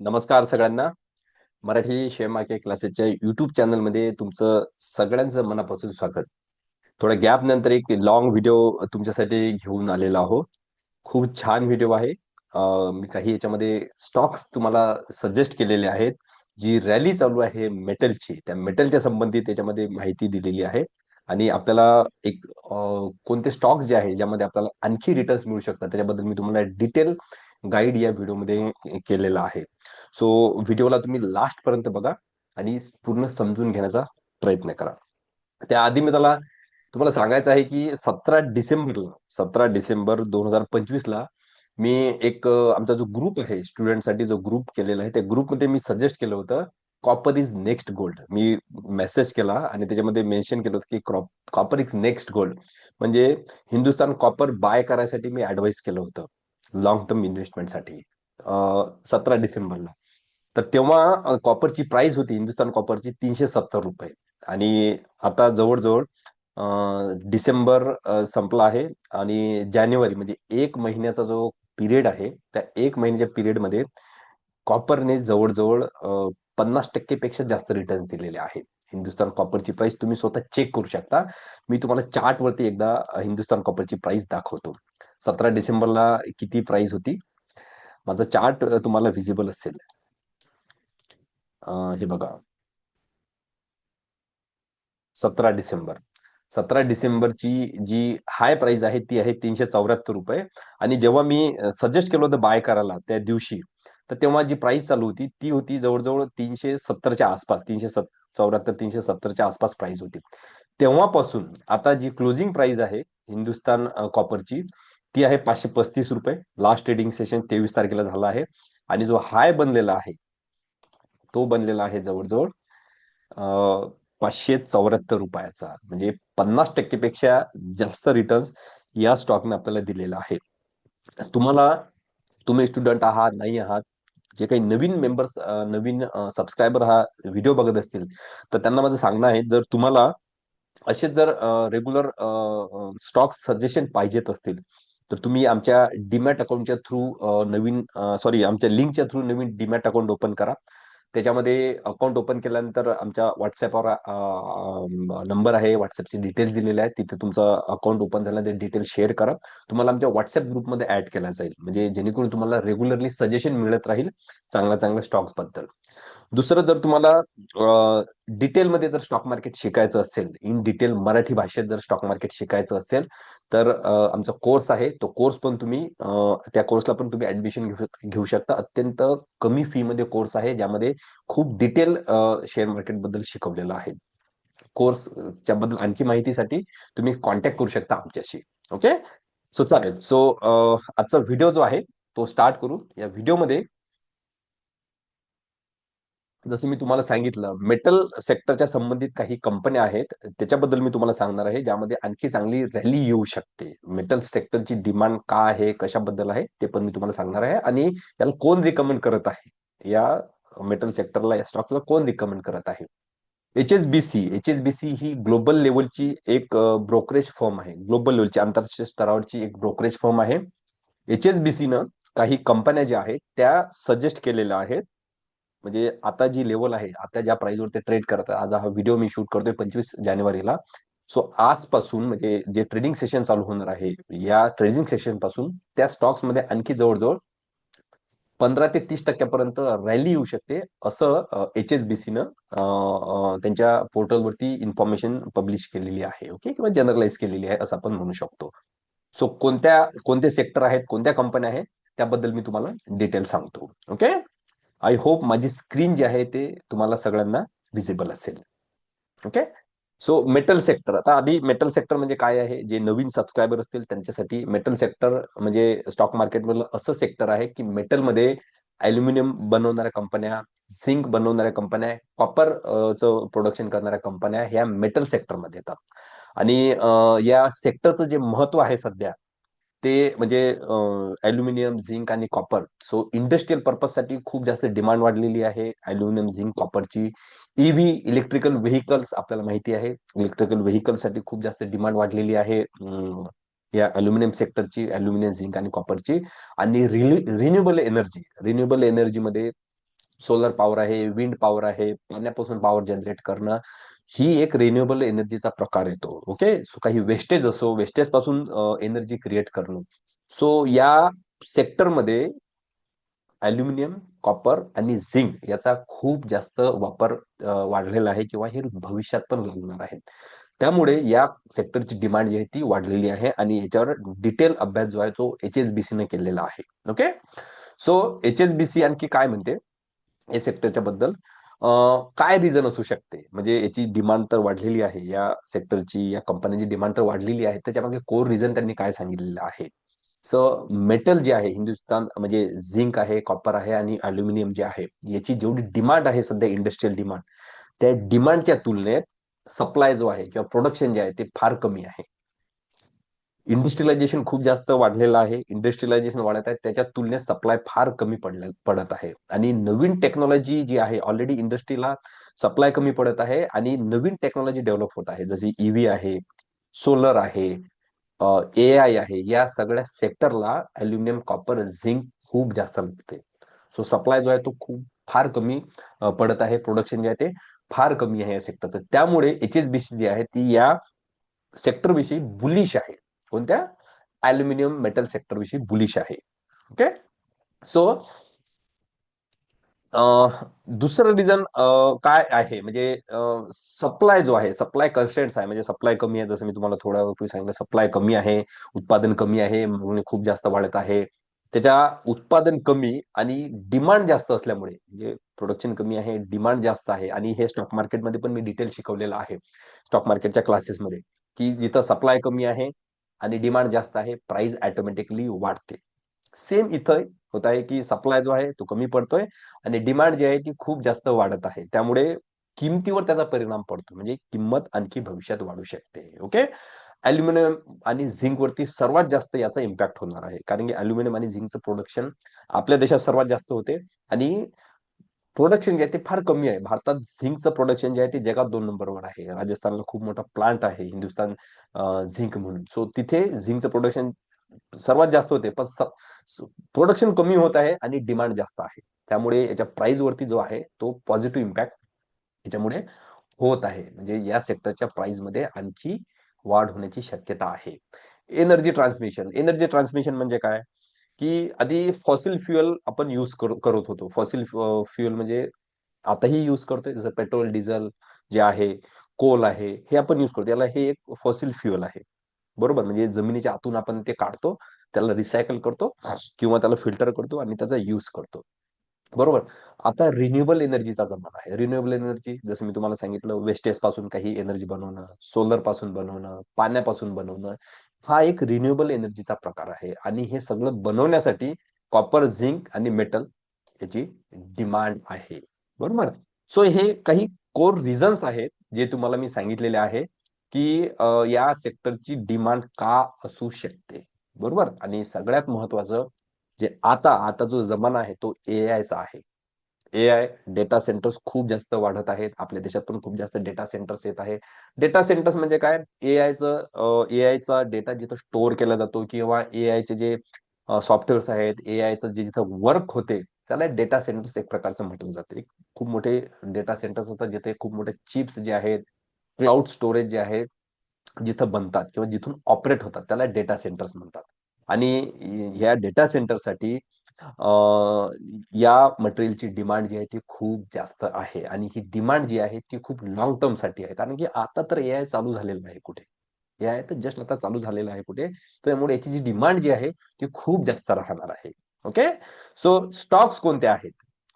नमस्कार सगळ्यांना. Marathi share market क्लासेसच्या युट्यूब चॅनलमध्ये तुमचं सगळ्यांचं मनापासून स्वागत. थोड्या गॅप नंतर एक लॉंग व्हिडिओ तुमच्यासाठी घेऊन आलेला आहो. खूप छान व्हिडिओ आहे. मी काही याच्यामध्ये स्टॉक्स तुम्हाला सजेस्ट केलेले आहेत. जी रॅली चालू आहे मेटलची त्या मेटलच्या संबंधित त्याच्यामध्ये माहिती दिलेली आहे. आणि आपल्याला एक कोणते स्टॉक्स जे आहे ज्यामध्ये आपल्याला आणखी रिटर्न्स मिळू शकतात त्याच्याबद्दल मी तुम्हाला डिटेल गाईड या व्हिडिओमध्ये केलेला आहे. सो व्हिडिओला तुम्ही लास्ट पर्यंत बघा आणि पूर्ण समजून घेण्याचा प्रयत्न करा. त्याआधी मी त्याला तुम्हाला सांगायचं आहे की सतरा डिसेंबरला सतरा डिसेंबर दोन हजार पंचवीस ला मी एक आमचा जो ग्रुप आहे स्टुडंटसाठी जो ग्रुप केलेला आहे त्या ग्रुपमध्ये मी सजेस्ट केलं होतं कॉपर इज नेक्स्ट गोल्ड मी मेसेज केला आणि त्याच्यामध्ये मेन्शन केलं होतं की कॉपर इज नेक्स्ट गोल्ड म्हणजे हिंदुस्थान कॉपर बाय करायसाठी मी ऍडवाइस केलं होतं. लॉंग टर्म इन्व्हेस्टमेंटसाठी सतरा डिसेंबरला. तर तेव्हा कॉपरची प्राइस होती हिंदुस्थान कॉपरची तीनशे सत्तर रुपये. आणि आता जवळजवळ डिसेंबर संपला आहे. आणि जानेवारी म्हणजे एक महिन्याचा जो पिरियड आहे त्या एक महिन्याच्या पिरियडमध्ये कॉपरने जवळजवळ पन्नास टक्केपेक्षा जास्त रिटर्न दिलेले आहेत. हिंदुस्थान कॉपरची प्राइस तुम्ही स्वतः चेक करू शकता. मी तुम्हाला चार्टवरती एकदा हिंदुस्थान कॉपरची प्राइस दाखवतो. सतरा डिसेंबरला किती प्राइस होती? माझा चार्ट तुम्हाला व्हिजिबल असेल. हे बघा. सतरा डिसेंबर. सतरा डिसेंबरची जी हाय प्राइस आहे ती आहे तीनशे चौऱ्याहत्तर रुपये. आणि जेव्हा मी सजेस्ट केलं होतं बाय करायला त्या दिवशी तर तेव्हा जी प्राइस चालू होती ती होती जवळजवळ तीनशे सत्तरच्या आसपास तीनशे चौऱ्याहत्तर तीनशे सत्तरच्या आसपास प्राइस होती. तेव्हापासून आता जी क्लोजिंग प्राइस आहे हिंदुस्तान कॉपरची ती आहे पाचशे पस्तीस रुपये. लास्ट ट्रेडिंग सेशन तेवीस तारखेला झाला आहे. आणि जो हाय बनलेला आहे तो बनलेला आहे जवळजवळ पाचशे चौऱ्याहत्तर रुपयाचा. म्हणजे पन्नास टक्केपेक्षा जास्त रिटर्न्स या स्टॉकने आपल्याला दिलेला आहे. तुम्हाला तुम्ही स्टुडंट आहात नाही आहात जे काही नवीन मेंबर्स नवीन सबस्क्रायबर हा व्हिडिओ बघत असतील तर त्यांना माझं सांगणं आहे जर तुम्हाला असे जर रेग्युलर स्टॉक सजेशन पाहिजेत असतील तर तुम्ही आमच्या डीमॅट अकाउंटच्या थ्रू नवीन सॉरी आमच्या लिंकच्या थ्रू नवीन डीमॅट अकाउंट ओपन करा. त्याच्यामध्ये अकाउंट ओपन केल्यानंतर आमच्या व्हॉट्सअपवर नंबर आहे. व्हॉट्सअपचे डिटेल्स दिलेले आहेत. तिथे तुमचं अकाउंट ओपन झाल्यानंतर डिटेल्स शेअर करा. तुम्हाला आमच्या व्हॉट्सअप ग्रुपमध्ये ऍड केला जाईल. म्हणजे जेणेकरून तुम्हाला रेग्युलरली सजेशन मिळत राहील चांगल्या चांगल्या स्टॉक्सबद्दल. दुसरं जर तुम्हाला डिटेलमध्ये जर स्टॉक मार्केट शिकायचं असेल इन डिटेल मराठी भाषेत जर स्टॉक मार्केट शिकायचं असेल तर आमचा कोर्स आहे. तो कोर्स पण तुम्ही त्या कोर्सला पण तुम्ही ऍडमिशन घेऊ शकता. अत्यंत कमी फी मध्ये कोर्स आहे ज्यामध्ये खूप डिटेल शेअर मार्केटबद्दल शिकवलेलं आहे. कोर्सच्या बद्दल आणखी माहितीसाठी तुम्ही कॉन्टॅक्ट करू शकता आमच्याशी. ओके सो चालेल. सो आजचा व्हिडिओ जो आहे तो स्टार्ट करू. या व्हिडिओमध्ये जसं मी तुम्हाला सांगितलं मेटल सेक्टरच्या संबंधित काही कंपन्या आहेत त्याच्याबद्दल मी तुम्हाला सांगणार आहे ज्यामध्ये आणखी चांगली रॅली येऊ शकते. मेटल सेक्टरची डिमांड का आहे कशाबद्दल आहे ते पण मी तुम्हाला सांगणार आहे आणि याला कोण रिकमेंड करत आहे? या मेटल सेक्टरला या स्टॉकला कोण रिकमेंड करत आहे? H S B C H S B C ही ग्लोबल लेवलची एक ब्रोकरेज फर्म आहे. ग्लोबल लेवलची आंतरराष्ट्रीय स्तरावरची एक ब्रोकरेज फर्म आहे. एच एस बी सीनं न काही कंपन्या ज्या आहेत त्या सजेस्ट केलेल्या आहेत म्हणजे आता जी लेवल आहे आता ज्या प्राइसवर ते ट्रेड करतात आज हा व्हिडिओ मी शूट करतोय पंचवीस जानेवारीला. सो आजपासून म्हणजे जे ट्रेडिंग सेशन चालू होणार आहे या ट्रेडिंग सेशनपासून त्या स्टॉक्समध्ये आणखी जवळजवळ पंधरा ते तीस टक्क्यापर्यंत रॅली येऊ शकते असं एच एस बी सीनं त्यांच्या पोर्टलवरती इन्फॉर्मेशन पब्लिश केलेली आहे ओके किंवा जनरलाइज केलेली आहे असं आपण म्हणू शकतो. सो कोणत्या कोणते सेक्टर आहेत कोणत्या कंपन्या आहेत त्याबद्दल मी तुम्हाला डिटेल सांगतो ओके आय होप माझी स्क्रीन जी आहे ते तुम्हाला सगळ्यांना व्हिजिबल असेल. ओके सो मेटल सेक्टर आता आधी मेटल सेक्टर म्हणजे काय आहे? जे नवीन सबस्क्रायबर असतील त्यांच्यासाठी मेटल सेक्टर म्हणजे स्टॉक मार्केटमधलं असं सेक्टर आहे की मेटलमध्ये अल्युमिनियम बनवणाऱ्या कंपन्या झिंक बनवणाऱ्या कंपन्या कॉपर च प्रोडक्शन करणाऱ्या कंपन्या ह्या मेटल सेक्टरमध्ये येतात. आणि या सेक्टरचं जे महत्त्व आहे सध्या ते म्हणजे अल्युमिनियम झिंक आणि कॉपर. सो इंडस्ट्रीयल पर्पजसाठी खूप जास्त डिमांड वाढलेली आहे. अल्युमिनियम झिंक कॉपरची ईव्ही इलेक्ट्रिकल व्हेकल्स आपल्याला माहिती आहे. इलेक्ट्रिकल व्हेकलसाठी खूप जास्त डिमांड वाढलेली आहे. या अल्युमिनियम सेक्टरची अल्युमिनियम झिंक आणि कॉपरची. आणि रिन्युएबल एनर्जी. रिन्युएबल एनर्जीमध्ये सोलर पॉवर आहे विंड पॉवर आहे. पाण्यापासून पॉवर जनरेट करणं. ही एक रिन्युएबल एनर्जीचा प्रकार येतो ओके सो काही वेस्टेज असो वेस्टेजपासून एनर्जी क्रिएट करणं. सो या सेक्टरमध्ये अल्युमिनियम कॉपर आणि झिंक याचा खूप जास्त वापर वाढलेला आहे किंवा हे भविष्यात पण लागणार आहे. त्यामुळे या सेक्टरची डिमांड जी आहे ती वाढलेली आहे आणि याच्यावर डिटेल अभ्यास जो आहे तो एच एस बी सीने केलेला आहे okay so H S B C आणखी काय म्हणते? या सेक्टरच्या बद्दल. काय रिझन असू शकते? म्हणजे याची डिमांड तर वाढलेली आहे. या सेक्टरची या कंपन्यांची डिमांड तर वाढलेली आहे. त्याच्यामागे कोर रिझन त्यांनी काय सांगितलेलं आहे? सो मेटल जे आहे हिंदुस्थान म्हणजे झिंक आहे कॉपर आहे आणि अल्युमिनियम जे आहे याची जेवढी डिमांड आहे सध्या इंडस्ट्रीयल डिमांड त्या डिमांडच्या तुलनेत सप्लाय जो आहे किंवा प्रोडक्शन जे आहे ते फार कमी आहे. इंडस्ट्रियलायझेशन खूप जास्त वाढलेलं आहे. इंडस्ट्रियलायझेशन वाढत आहे. त्याच्या तुलनेत सप्लाय फार कमी पडल्या पडत आहे. आणि नवीन टेक्नॉलॉजी जी आहे ऑलरेडी इंडस्ट्रीला सप्लाय कमी पडत आहे आणि नवीन टेक्नॉलॉजी डेव्हलप होत आहे. जशी ईव्ही आहे सोलर आहे ए आय आहे या सगळ्या सेक्टरला अल्युमिनियम कॉपर झिंक खूप जास्त लागते. सो सप्लाय जो आहे तो खूप फार कमी पडत आहे. प्रोडक्शन जे आहे ते फार कमी आहे या सेक्टरचं त्यामुळे एच एस बी सी जी आहे ती या सेक्टरविषयी बुलिश आहे. कोणत्या? अॅल्युमिनियम मेटल सेक्टर विषयी बुलिश आहे. ओके सो दुसरं रिझन काय आहे? म्हणजे सप्लाय जो आहे सप्लाय कन्स्टंट्स आहे. म्हणजे सप्लाय कमी आहे. जसं मी तुम्हाला थोड्या वेळ सांगितलं सप्लाय कमी आहे उत्पादन कमी आहे मागणी खूप जास्त वाढत आहे. त्याच्या उत्पादन कमी आणि डिमांड जास्त असल्यामुळे म्हणजे प्रोडक्शन कमी आहे डिमांड जास्त आहे. आणि हे स्टॉक मार्केटमध्ये पण मी डिटेल शिकवलेलं आहे. स्टॉक मार्केटच्या क्लासेसमध्ये की जिथं सप्लाय कमी आहे आणि डिमांड जास्त आहे प्राइस ऑटोमॅटिकली वाढते. सेम इथं होत आहे की सप्लाय जो आहे तो कमी पडतोय आणि डिमांड जी आहे ती खूप जास्त वाढत आहे. त्यामुळे किमतीवर त्याचा परिणाम पडतो. म्हणजे किंमत आणखी भविष्यात वाढू शकते. ओके? अल्युमिनियम आणि झिंक वरती सर्वात जास्त याचा इम्पॅक्ट होणार आहे. कारण की अल्युमिनियम आणि झिंकचं प्रोडक्शन आपल्या देशात सर्वात जास्त होते आणि प्रोडक्शन जे आहे ते फार कमी आहे. भारतात झिंकचं प्रोडक्शन जे आहे ते जगात दोन नंबरवर आहे. राजस्थानला खूप मोठा प्लांट आहे हिंदुस्थान झिंक म्हणून. सो तिथे झिंकचं प्रोडक्शन सर्वात जास्त होते पण प्रोडक्शन कमी होत आहे आणि डिमांड जास्त आहे. त्यामुळे याच्या प्राइस वरती जो आहे तो पॉझिटिव्ह इम्पॅक्ट याच्यामुळे होत आहे. म्हणजे या सेक्टरच्या प्राइसमध्ये आणखी वाढ होण्याची शक्यता आहे. एनर्जी ट्रान्समिशन एनर्जी ट्रान्समिशन म्हणजे काय? की आधी फॉसिल फ्युएल आपण युज करत होतो. फॉसिल फ्युएल म्हणजे आताही युज करतोय जसं पेट्रोल डिझेल जे आहे कोल आहे हे आपण युज करतो. याला हे एक फॉसिल फ्युएल आहे. बरोबर? म्हणजे जमिनीच्या आतून आपण ते काढतो त्याला रिसायकल करतो किंवा त्याला फिल्टर करतो आणि त्याचा युज करतो. बरोबर. आता रिन्युएबल एनर्जीचा जमाना आहे. रिन्युएबल एनर्जी जसं मी तुम्हाला सांगितलं वेस्टेजपासून काही एनर्जी बनवणं सोलरपासून बनवणं पाण्यापासून बनवणं हा एक रिन्युएबल एनर्जीचा प्रकार आहे. आणि हे सगळं बनवण्यासाठी कॉपर झिंक आणि मेटल याची डिमांड आहे. बरोबर? सो हे काही कोर रिझन्स आहेत जे तुम्हाला मी सांगितलेले आहे की या सेक्टरची डिमांड का असू शकते? बरोबर? आणि सगळ्यात महत्वाचं जे आता आता जो जमाना आहे तो ए आयचा आहे. ए आय डेटा सेंटर्स खूप जास्त वाढत आहेत. आपल्या देशात पण खूप जास्त डेटा सेंटर्स येत आहे डेटा सेंटर्स म्हणजे काय? ए आयचं ए आयचा डेटा जिथं स्टोअर केला जातो किंवा ए आयचे जे सॉफ्टवेअर्स आहेत ए आयचं जे जिथं वर्क होते त्याला डेटा सेंटर्स एक प्रकारचं म्हटलं जाते. खूप मोठे डेटा सेंटर्स असतात जिथे खूप मोठे चिप्स जे आहेत क्लाउड स्टोरेज जे आहे जिथं बनतात किंवा जिथून ऑपरेट होतात त्याला डेटा सेंटर्स म्हणतात. आणि या डेटा सेंटरसाठी या मटेरियलची डिमांड जी आहे ती खूप जास्त आहे. आणि ही डिमांड जी आहे ती खूप लॉंग टर्मसाठी आहे. कारण की आता तर ए आय चालू झालेलं आहे कुठे. ए आय तर जस्ट आता चालू झालेलं आहे कुठे. त्यामुळे याची जी डिमांड जी आहे ती खूप जास्त राहणार आहे. ओके? सो स्टॉक्स कोणते आहेत?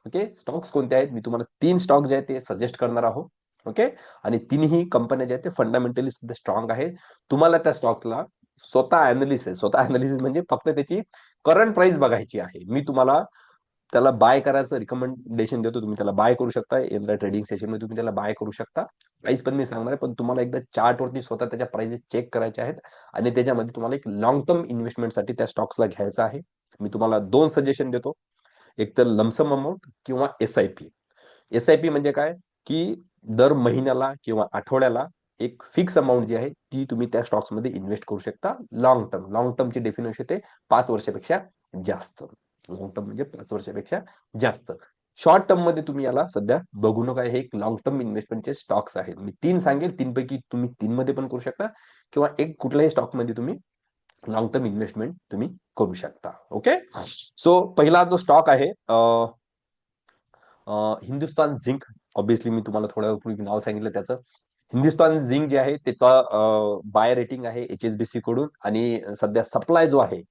ओके? स्टॉक्स कोणते आहेत? मी तुम्हाला तीन स्टॉक जे आहेत ते सजेस्ट करणार आहोत. ओके? आणि तिन्ही कंपन्या ज्या आहेत ते फंडामेंटली सुद्धा स्ट्रॉंग आहेत. तुम्हाला त्या स्टॉक्सला स्वतः अनालिसिस स्वतः अनालिसिस म्हणजे फक्त त्याची करंट प्राइस बघायची आहे. मी तुम्हाला त्याला बाय करायचं रिकमेंडेशन देतो. तुम्ही त्याला बाय करू शकता. एखाद्या ट्रेडिंग सेशनमध्ये तुम्ही त्याला बाय करू शकता. प्राइस पण मी सांगणार आहे. पण तुम्हाला एकदा चार्ट वरती स्वतः त्याच्या प्राइसेस चेक करायचे आहेत. आणि त्याच्यामध्ये तुम्हाला एक लॉंग टर्म इन्व्हेस्टमेंटसाठी त्या स्टॉक्सला घ्यायचं आहे. मी तुम्हाला दोन सजेशन देतो. एक तर लमसम अमाऊंट किंवा S I P S I P म्हणजे काय? की दर महिन्याला किंवा आठवड्याला एक फिक्स अमाऊंट जी आहे ती तुम्ही त्या स्टॉक्समध्ये इन्व्हेस्ट करू शकता लॉंग टर्म लॉंग टर्मची डेफिनेशन येते पाच वर्षापेक्षा जास्त. लॉंग टर्म म्हणजे पाच वर्षापेक्षा जास्त. शॉर्ट टर्ममध्ये तुम्ही याला सध्या बघू नका. हे एक लॉंग टर्म इन्व्हेस्टमेंटचे स्टॉक्स आहेत. मी तीन सांगेल. तीन पैकी तुम्ही तीन मध्ये पण करू शकता किंवा एक कुठल्याही स्टॉकमध्ये तुम्ही लॉंग टर्म इन्व्हेस्टमेंट तुम्ही करू शकता. ओके सो पहिला जो स्टॉक आहे हिंदुस्तान झिंक ऑब्विसली मी तुम्हाला थोड्या नाव सांगितलं त्याचं. हिंदुस्तान झिंक जे आहे त्याचा बाय रेटिंग आहे एच एस बी सी कडून आणि सध्या सप्लाय जो आहे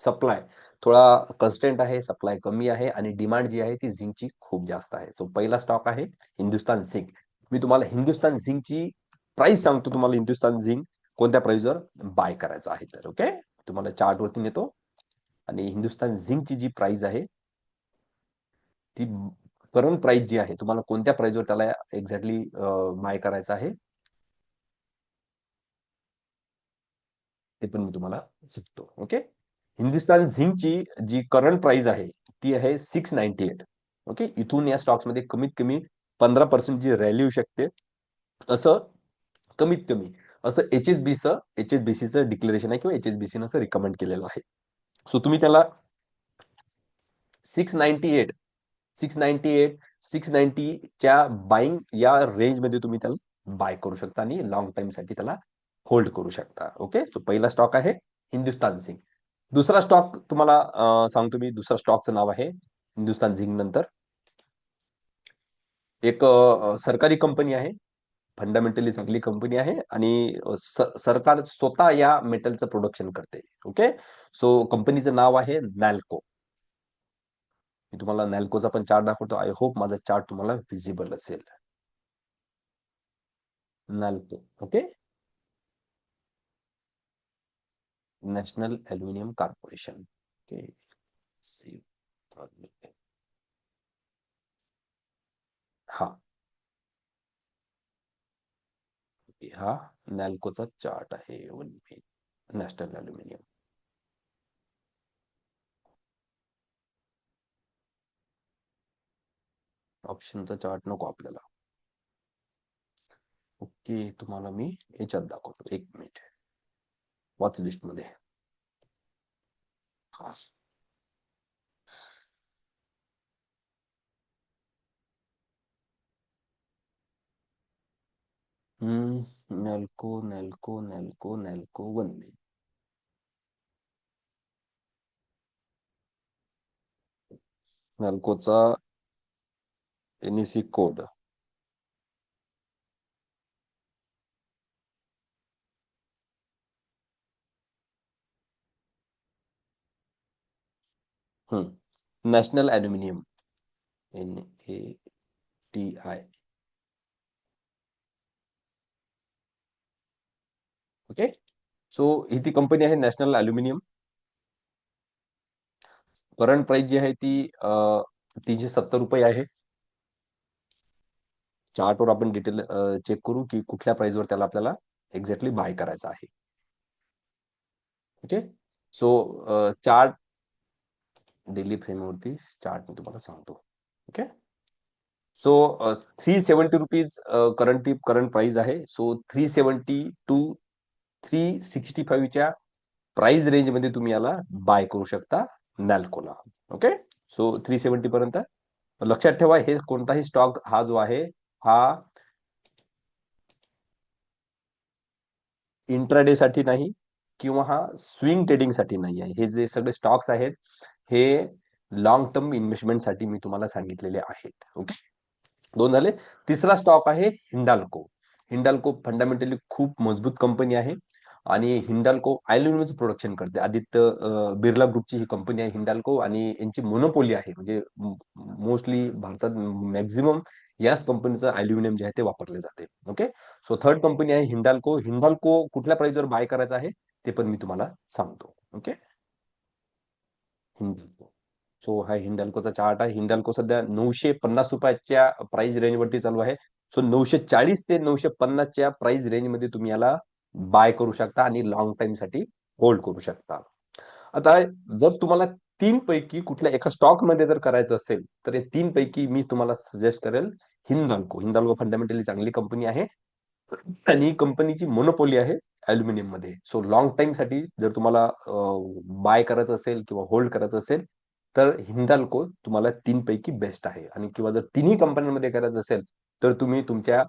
सप्लाय थोडा कन्स्टंट आहे सप्लाय कमी आहे आणि डिमांड जी आहे ती झिंकची खूप जास्त आहे. सो पहिला स्टॉक आहे हिंदुस्तान झिंक. मी तुम्हाला हिंदुस्तान झिंकची प्राइस सांगतो तुम्हाला हिंदुस्तान झिंक कोणत्या प्राइसवर बाय करायचं आहे तर ओके तुम्हाला चार्ट वरती नेतो. आणि हिंदुस्तान झिंकची जी प्राइस आहे ती करंट प्राइस जी आहे तुम्हाला कोणत्या प्राइसवर त्याला एक्झॅक्टली बाय करायचं आहे? ते पण मी तुम्हाला शिकतो ओके हिंदुस्तान झिंकची जी करंट प्राइस आहे ती आहे सिक्स नाईन्टी एट ओके इथून या स्टॉक्समध्ये कमीत कमी पंधरा पर्सेंट जी रॅली येऊ शकते. असं कमीत कमी असं एच एस बीचं एच एस बीसीचं डिक्लेरेशन आहे किंवा एच एस बी सीनं असं रिकमेंड केलेलं आहे. सो तुम्ही त्याला six ninety eight six ninety eight six नाईन्टीच्या buying या रेंजमध्ये तुम्ही त्याला बाय करू शकता आणि लॉंग टाइमसाठी त्याला होल्ड करू शकता. ओके सो पहिला स्टॉक आहे हिंदुस्तान सिंग. दुसरा स्टॉक तुम्हाला सांगतो मी. दुसरा स्टॉकचं नाव आहे हिंदुस्तान झिंग नंतर. एक सरकारी कंपनी आहे. फंडामेंटली चांगली कंपनी आहे आणि सरकार स्वतः या मेटलचं प्रोडक्शन करते. ओके सो कंपनीचं नाव आहे नॅल्को मी तुम्हाला नॅल्कोचा पण चार्ट दाखवतो. आय होप माझा चार्ट तुम्हाला विजिबल असेल. Nalco okay national aluminium corporation okay हा हा नॅल्कोचा चार्ट आहे. वन नॅशनल अल्युमिनियम ऑप्शनचा चार्ट नको आपल्याला. ओके तुम्हाला मी याच्यात दाखवतो. एक मिनिट वॉच लिस्टमध्ये. Hmm Nalco Nalco Nalco Nalco one minute नेल्कोचा NEC code hmm national aluminium N A T I okay so ही ती कंपनी आहे नॅशनल ॲल्युमिनियम करंट प्राइस जी आहे ती तीनशे सत्तर रुपये आहे. चार्टवर आपण डिटेल चेक करू की कुठल्या प्राइसवर त्याला आपल्याला एक्झॅक्टली बाय करायचं आहे. ओके सो चार्ट डेली फ्रेमवरती चार्ट मी तुम्हाला सांगतो. Okay so three seventy rupees current current price आहे. So three seventy two three sixty फाईव्हच्या price रेंजमध्ये तुम्ही याला बाय करू शकता नॅल्कोला ओके सो थ्री सेवन्टी पर्यंत. लक्षात ठेवा हे कोणताही स्टॉक हा जो आहे हा इंट्राडे साठी नाही किंवा हा स्विंग ट्रेडिंगसाठी नाही आहे. हे जे सगळे स्टॉक्स आहेत हे लॉंग टर्म इन्व्हेस्टमेंटसाठी मी तुम्हाला सांगितलेले आहेत. ओके दोन झाले. तिसरा स्टॉक आहे हिंडाल्को. हिंडाल्को फंडामेंटली खूप मजबूत कंपनी आहे आणि हिंडाल्को अॅल्युमिनियमचं प्रोडक्शन करते. आदित्य बिर्ला ग्रुपची ही कंपनी आहे हिंडाल्को आणि यांची मोनोपोली आहे. म्हणजे मोस्टली भारतात मॅक्झिमम याच कंपनीचं अॅल्युमिनियम जे आहे ते वापरले जाते. ओके सो थर्ड कंपनी आहे हिंडाल्को. हिंडाल्को कुठल्या प्राइसवर बाय करायचं आहे? ते पण मी तुम्हाला सांगतो. ओके हिंडाल्को. सो हा हिंडाल्कोचा चार्ट आहे. हिंडाल्को सध्या नऊशे पन्नास रुपयाच्या प्राइस रेंजवरती चालू आहे. सो नऊशे चाळीस ते नऊशे पन्नासच्या प्राइस रेंजमध्ये तुम्ही याला बाय करू शकता आणि लॉंग टाइमसाठी होल्ड करू शकता. आता जर तुम्हाला तीन पैकी कुठल्या एका स्टॉकमध्ये जर करायचं असेल तर हे तीन पैकी मी तुम्हाला सजेस्ट करेल हिंदाल्को. हिंदाल्को फंडामेंटली चांगली कंपनी आहे. आणि कंपनीची मोनोपोली आहे अल्युमिनियममध्ये सो लॉंग टाइमसाठी जर तुम्हाला बाय करायचं असेल किंवा होल्ड करायचं असेल तर हिंदाल्को तुम्हाला तीन पैकी बेस्ट आहे. आणि किंवा जर तिन्ही कंपन्यांमध्ये करायचं असेल तर तुम्ही तुमच्या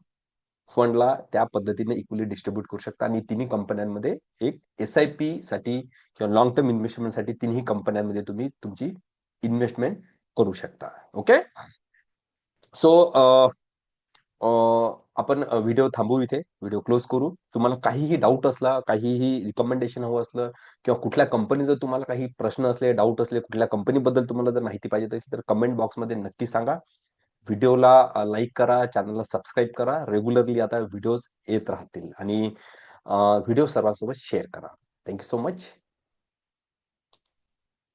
फंडला त्या पद्धतीने इक्वली डिस्ट्रीब्यूट करू शकता. आणि तिन्ही कंपन्यांमध्ये एक एस आय पी साठी किंवा लॉंग टर्म इन्व्हेस्टमेंटसाठी तिन्ही कंपन्यांमध्ये तुम्ही तुमची इन्व्हेस्टमेंट करू शकता. ओके सो आपण व्हिडिओ थांबू इथे. व्हिडिओ क्लोज करू. तुम्हाला काहीही डाऊट असला काहीही रिकमेंडेशन हवं असलं किंवा कुठल्या कंपनीचं तुम्हाला काही प्रश्न असले डाऊट असले कुठल्या कंपनीबद्दल तुम्हाला जर माहिती पाहिजे असेल तर कमेंट बॉक्समध्ये नक्की सांगा. व्हिडिओला लाईक करा चॅनलला सबस्क्राईब करा. रेग्युलरली आता व्हिडिओज येत राहतील. आणि व्हिडिओ सर्वांसोबत शेअर करा. Thank you so much.